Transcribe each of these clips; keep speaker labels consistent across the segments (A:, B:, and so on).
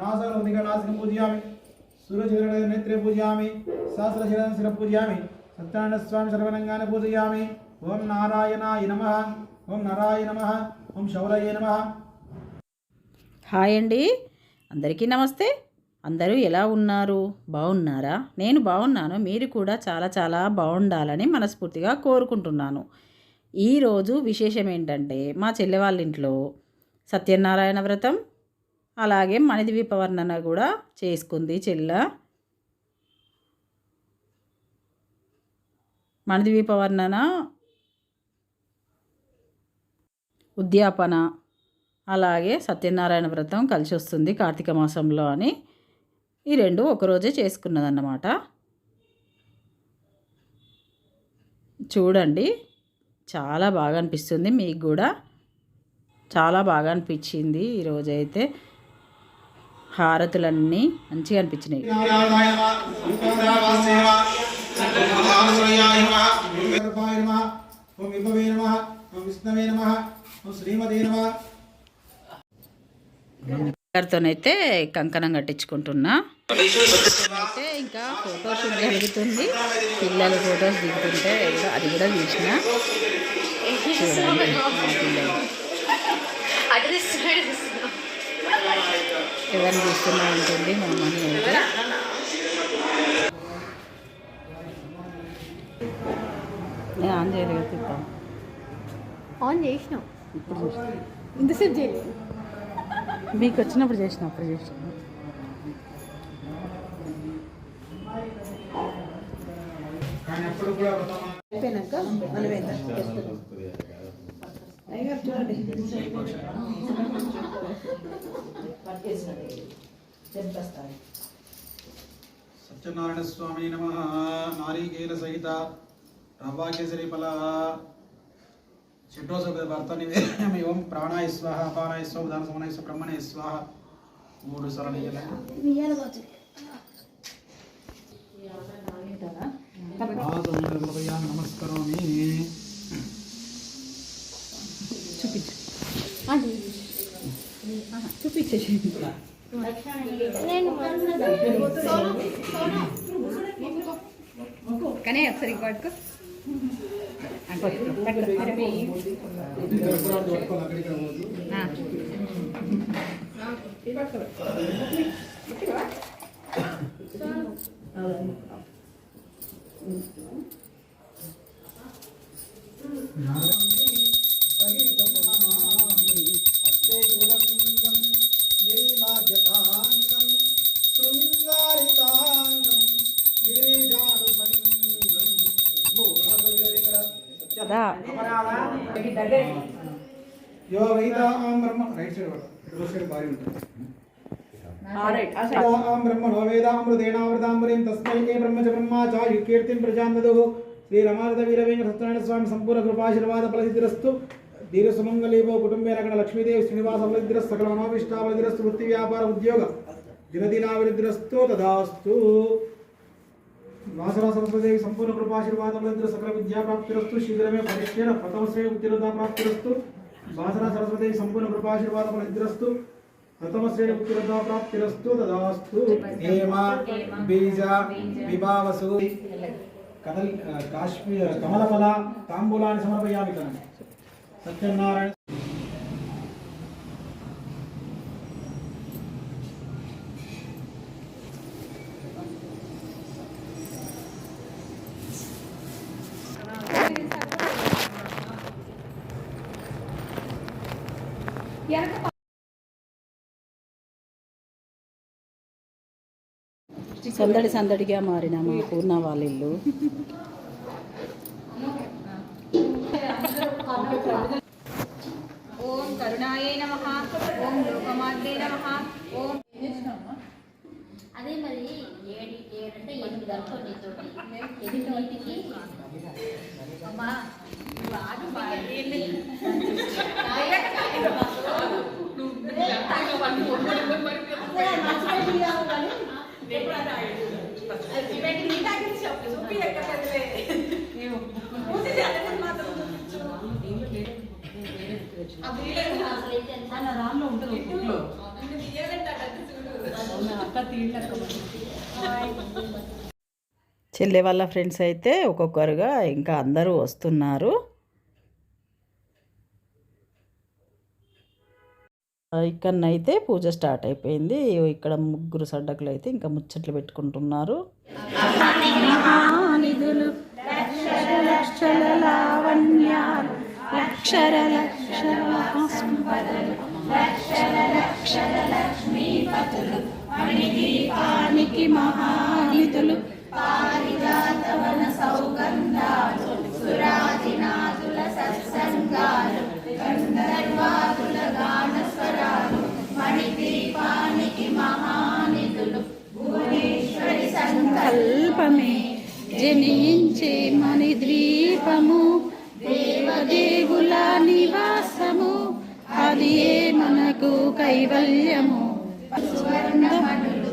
A: కర్మలందరం పూజయామి నాసకల పూజయామి. సూర్యచంద్ర నేత్రే పూజయామి. సహస్రశిరం శిర పూజయామి. సత్యనారాయణ స్వామి సర్వనంగానే పూజయామి. ఓం నారాయణాయ నమ. ఓం నారాయణ నమ. ఓం శౌరయ నమ.
B: హాయ్ అండి. అందరికీ నమస్తే. అందరూ ఎలా ఉన్నారు? బాగున్నారా? నేను బాగున్నాను. మీరు కూడా చాలా చాలా బాగుండాలని మనస్ఫూర్తిగా కోరుకుంటున్నాను. ఈరోజు విశేషం ఏంటంటే మా చెల్లె వాళ్ళ ఇంట్లో సత్యనారాయణ వ్రతం అలాగే మణిద్వీప వర్ణన కూడా చేసుకుంది చెల్ల. మణిద్వీప వర్ణన ఉద్యాపన అలాగే సత్యనారాయణ వ్రతం కలిసి వస్తుంది కార్తీక మాసంలో అని. ఈ రెండు ఒకరోజే చేసుకున్నదన్నమాట. చూడండి చాలా బాగా అనిపిస్తుంది. మీకు కూడా చాలా బాగా అనిపించింది ఈరోజైతే హారతులన్నీ మంచిగా అనిపించినాయి. గారితోనైతే కంకణం కట్టించుకుంటున్నా. అయితే ఇంకా ఫోటోషూట్ జరుగుతుంది పిల్లలు ఫొటోస్ దిగుతుంటే అది కూడా చూసిన. చూడండి. ఎవరిని చూస్తున్నా ఉంటుంది మా మనీ అయితే. నేను ఆన్ చేయలేదు తిప్పాను
C: ఆన్ చేసినాం
B: ఇప్పుడు
C: ఇంతసేపు చేయలేదు.
B: మీకు వచ్చినప్పుడు చేసిన అప్పుడు చేసిన.
C: అయిపోయినాక మనం వేద్దాం అయ్యగారు చూడండి.
A: సత్యనారాయణ స్వామి నమ. నారీకేల సహిత. రవ్వాకేసరి ఫల. షడ్రోస భర్త నివేదయామి ఓం ప్రాణాయ స్వాహ అపానాయ స్వ ఉదాన సమనాయ స్వ బ్రహ్మణయ స్వాహ. మూడు సరణీయాల నమస్కరోమి.
C: చూపించేసి కానీ ఒకసారి పట్టుకో
B: దా
A: వేదాం బ్రహ్మణో వేదామృతేనావృతాంబరీం తస్మై ఏ బ్రహ్మ చ బ్రహ్మా చ యుకీర్తిం ప్రజాం దదుః శ్రీ సత్యనారాయణ స్వామి సంపూర్ణ కృపాశీర్వాద ఫలసిద్ధిరస్తు. దీర్ఘ సుమంగళీభో కుటుంబే రకణ లక్ష్మీదేవి శ్రీనివాస ఫలసిద్ధిరస్తు. సకల మనోభిష్టా వృత్తి వ్యాపార ఉద్యోగ దినదినాభివృద్ధిరస్తు తదాస్తు. వాసరా సరస్వదేవి సంపూర్ణ కృపాశీర్వాద ఫలసిద్ధిర సకల విద్యా ప్రాప్తిరస్తు శీఘ్రమే పరిష్కర ప్రథమ శ్రేయ ఉత్తీర్ణతా ప్రాప్తిరస్తు. వాసరా సరస్వదేవి సంపూర్ణ కృపాశీర్వాద ఫలసిద్ధిరస్తు. प्रथमस्य उत्तरता प्राप्तिरस्तु तदास्तु हेम बीज विभावसु कदल काश्मीर कमलफल ताम्बूलानि समर्पयामि सत्यनारायण
B: సందడి సందడిగా మారిన మా పూర్ణ వాళ్ళ ఇల్లు.
C: ఓం కరుణాయే నమ. ఓం లోకమాత్రే నమ. ఓం
D: అదే మరి ఏడు ఏడంటే ఎనిమిది అనుకో నీతోటి ఎనిమిదింటికి అమ్మా బాగా
E: చెల్లె వాళ్ళ ఫ్రెండ్స్ అయితే ఒక్కొక్కరుగా ఇంకా అందరూ వస్తున్నారు. ఇక్కడనైతే పూజ స్టార్ట్ అయిపోయింది. ఇక్కడ ముగ్గురు సడ్డకులు అయితే ఇంకా ముచ్చట్లు పెట్టుకుంటున్నారు. మహానిధులు. స్వరూపమే జనించే మణి ద్వీపము దేవదేవుల నివాసము అది ఏ మనకు కైవల్యము? సువర్ణమణులు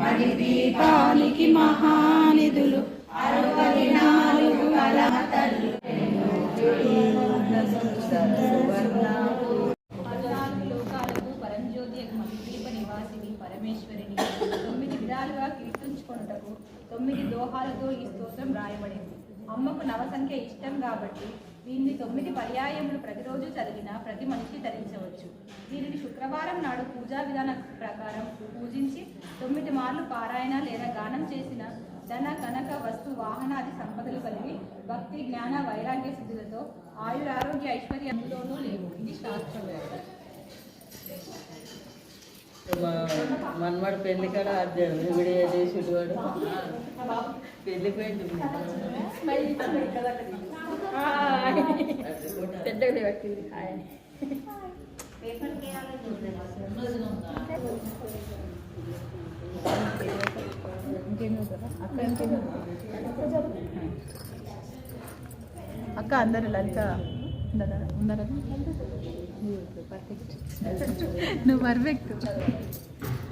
E: మణిదీపానికి మహానిధులు అరవై నాలుగు కలమతలు
C: సువర్ణ తొమ్మిది దోహాలతో ఈ స్తోత్రం రాయబడింది. అమ్మకు నవ సంఖ్య ఇష్టం కాబట్టి దీన్ని తొమ్మిది పర్యాయములు ప్రతిరోజు చదివిన ప్రతి మనిషి ధరించవచ్చు. దీనిని శుక్రవారం నాడు పూజా విధానం ప్రకారం పూజించి తొమ్మిది మార్లు పారాయణ లేదా గానం చేసిన ధన కనక వస్తు వాహనాది సంపదలు కలిగి భక్తి జ్ఞాన వైరాగ్య సిద్ధులతో ఆయురారోగ్య ఐశ్వర్యంలోనూ లేవు. ఇది శాస్త్రం
F: మనవాడు పెళ్ళి కూడా కాడ వీడియో చేసేటి వాడు? పెళ్ళి పోయింది
C: పెద్దగా పెట్టింది. అక్క అందరు లలిత ఉందరా ఉందరా నువ్వు పర్ఫెక్ట్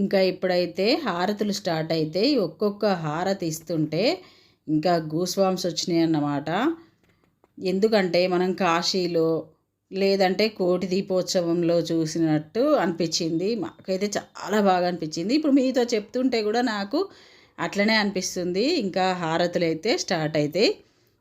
E: ఇంకా ఇప్పుడైతే హారతులు స్టార్ట్ అయితే ఒక్కొక్క హారతి ఇస్తుంటే ఇంకా గూస్వామ్స్ వచ్చినాయి అన్నమాట. ఎందుకంటే మనం కాశీలో లేదంటే కోటి దీపోత్సవంలో చూసినట్టు అనిపించింది. మాకైతే చాలా బాగా అనిపించింది. ఇప్పుడు మీతో చెప్తుంటే కూడా నాకు అట్లనే అనిపిస్తుంది. ఇంకా హారతులు అయితే స్టార్ట్ అవుతాయి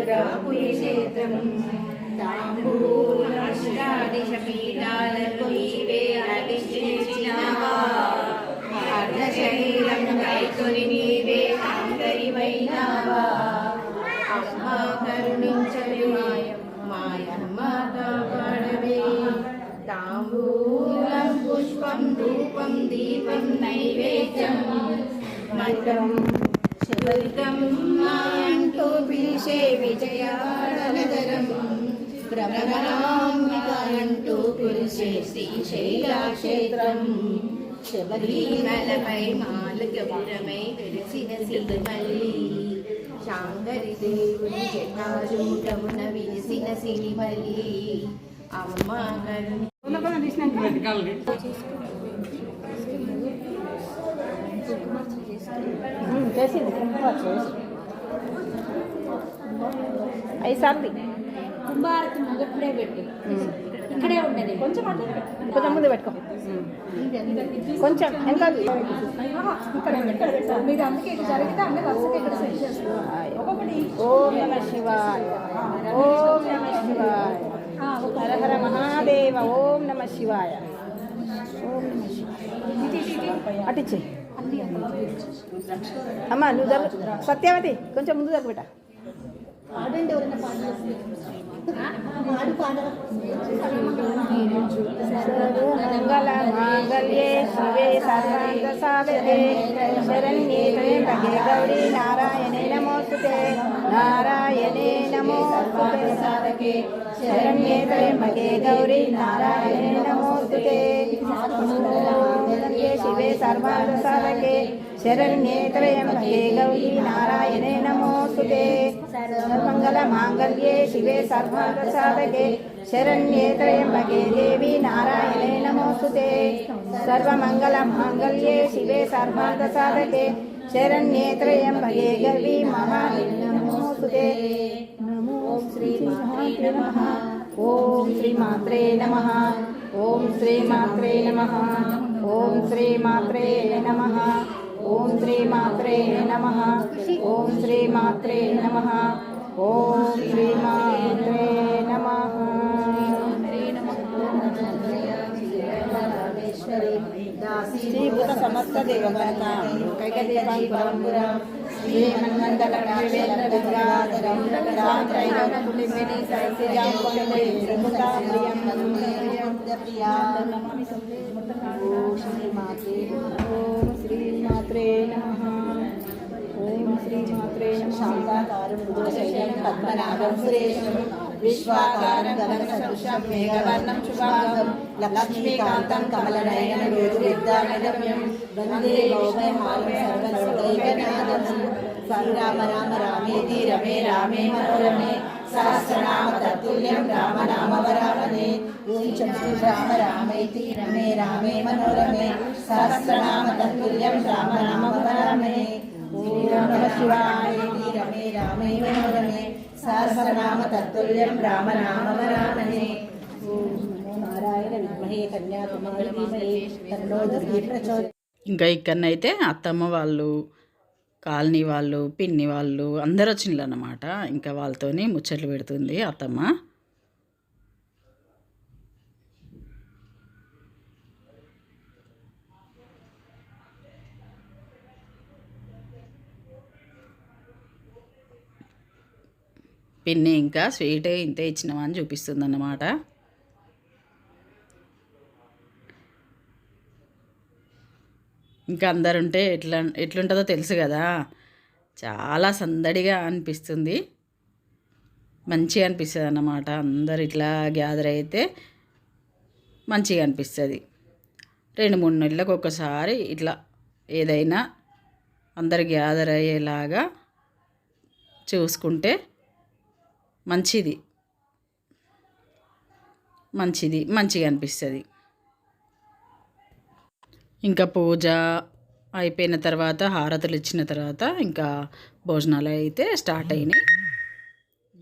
E: పిలిచే క్షేత్రం తాంబూలాదిశ పీఠాలకు నీవే అధిష్ఠించినావా అర్ధ శరీరం కైకొని నీవే సాంగరివైనావా అమ్మ కరుణించవే మాయమ్మ కాపాడవే తాంబూలం పుష్పం రూపం దీపం నైవేద్యం మంత్రం అంటూ పిలిచే విజయానగరం భ్రమరాంబిక అంటూ పిలిచే శ్రీశైల క్షేత్రం శబరిమలపై మాలగపురమై వెలిసిన సిరిమల్లి. శాంగరి దేవుని జటాజూటమున విలిసిన సిరిమల్లి. అమ్మ కరుణ
G: చేసింది ఐదు
E: కుంభారతి మొదటిడే పెట్టు. ఇక్కడే ఉండేది. కొంచెం
G: కొంచెం ముందు పెట్టుకో. కొంచెం ఎంత
C: మీరు అందుకే జరిగితే అన్ని వరుసగా ఇక్కడ సెట్ చేస్తారు ఒక్కొక్కటి
G: ఓం నమ శివాయ. ఓం నమ శివాయ. హర హర మహాదేవ. ఓం నమ శివాయ. ఓం నమ శివాయ. అటిచ్చే అమ్మ నువ్వు జరుగు. సత్యవతి కొంచెం ముందు జరుగు బిడ్డ. మంగళ మాంగళ్యే శివే సర్వాంగ సాధకే శరణ్యే త్రయంబకే గౌరీ నారాయణే నమోస్తుతే. నారాయణే నమోస్తుతే. సాధకే శరణ్యే త్రయంబకే గౌరీ నారాయణే నమోస్తుతే. మంగళే శివే సర్వాంగ సాధకే శరణ్యే త్రయంబకే గౌరీ నారాయణే నమోస్తుతే. సర్వమంగళ మాంగళ్యే శివే సర్వాంగ సాధకే శరణ్యే త్రయంబకే దేవి నారాయణే నమోస్తుతే. సర్వమంగళ మాంగళ్యే శివే సర్వాంగ సాధకే శరణ్యే త్రయంబకే గర్వి మహాదేవి నమోస్తుతే. నమో శ్రీ మాత్రే నమః. ఓం శ్రీ మాత్రే నమః ఓం శ్రీ మాత్రే నమః ఓం శ్రీ మాత్రే నమః ఓం శ్రీ మాత్రే నమః ఓం శ్రీ మాత్రే నమః ఓం శ్రీ మాత్రే నమః శ్రీభూత సమస్త దేవగణ కైకదేవాయి పరంపుర శ్రీ మన్మందల రాజేంద్ర గంగాధరం రాత్రైలోన పులిమిని సరసిజాం కొండే త్రిపుతా ప్రియం ప్రియా ఓం శ్రీ మాత్రే ఓం శ్రీ మాత్రే నమః ఓం శ్రీ మాత్రే నమః శాంతాకారం మృదుశైలం పద్మనాభం సురేశం విశ్వాకారం గగన సదృశం మేఘవర్ణం శుభాంగం లక్ష్మీకాంతం కమలనయన రోజు విద్యానగమ్యం వందే భౌమహారం రామ సహస్రనామ తత్తుల్యం రామ నామ వరామనే ఓం శ్రీ రామ రామైతి రమే రామే మనోరమే. సహస్రనామ తత్తుల్యం రామ నామ వరామనే ఓం నమ రమే రామే మనోరమే. సహస్రనామ తత్తుల్యం రామ నామ వరామనే నారాయణ విద్మహే కన్యాకుమారి తన్నో ఇంకా ఇక్కడనైతే అత్తమ్మ వాళ్ళు కాలనీ వాళ్ళు పిన్ని వాళ్ళు అందరు వచ్చిండ్రు అన్నమాట ఇంకా వాళ్ళతోని ముచ్చట్లు పెడుతుంది అత్తమ్మ. పిన్ని ఇంకా స్వీట్ ఇంతే ఇచ్చినామని చూపిస్తుంది అన్నమాట ఇంకా అందరుంటే ఎట్లా ఎట్లుంటుందో తెలుసు కదా. చాలా సందడిగా అనిపిస్తుంది. మంచిగా అనిపిస్తుంది అన్నమాట అందరు ఇట్లా గ్యాదర్ అయితే మంచిగా అనిపిస్తుంది. రెండు మూడు నెలలకు ఒకసారి ఇట్లా ఏదైనా అందరు గ్యాదర్ అయ్యేలాగా చూసుకుంటే మంచిది.
B: మంచిది మంచిగా అనిపిస్తుంది. ఇంకా పూజ అయిపోయిన తర్వాత హారతులు ఇచ్చిన తర్వాత ఇంకా భోజనాలు అయితే స్టార్ట్ అయినాయి.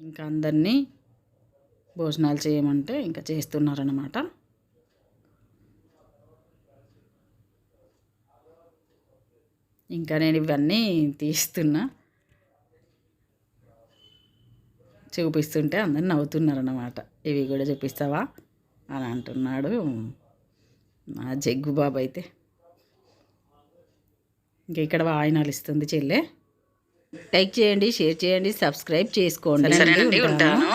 B: ఇంకా అందరినీ భోజనాలు చేయమంటే ఇంకా చేస్తున్నారన్నమాట. ఇంకా నేను ఇవన్నీ తీస్తున్నా. చూపిస్తుంటే అందరు నవ్వుతున్నారన్నమాట. ఇవి కూడా చూపిస్తావా? అని అంటున్నాడు మా జగ్గు బాబు అయితే. ఇంక ఇక్కడ వాయినాలు ఇస్తుంది చెల్లె. లైక్ చేయండి షేర్ చేయండి సబ్స్క్రైబ్ చేసుకోండి. ఉంటాను.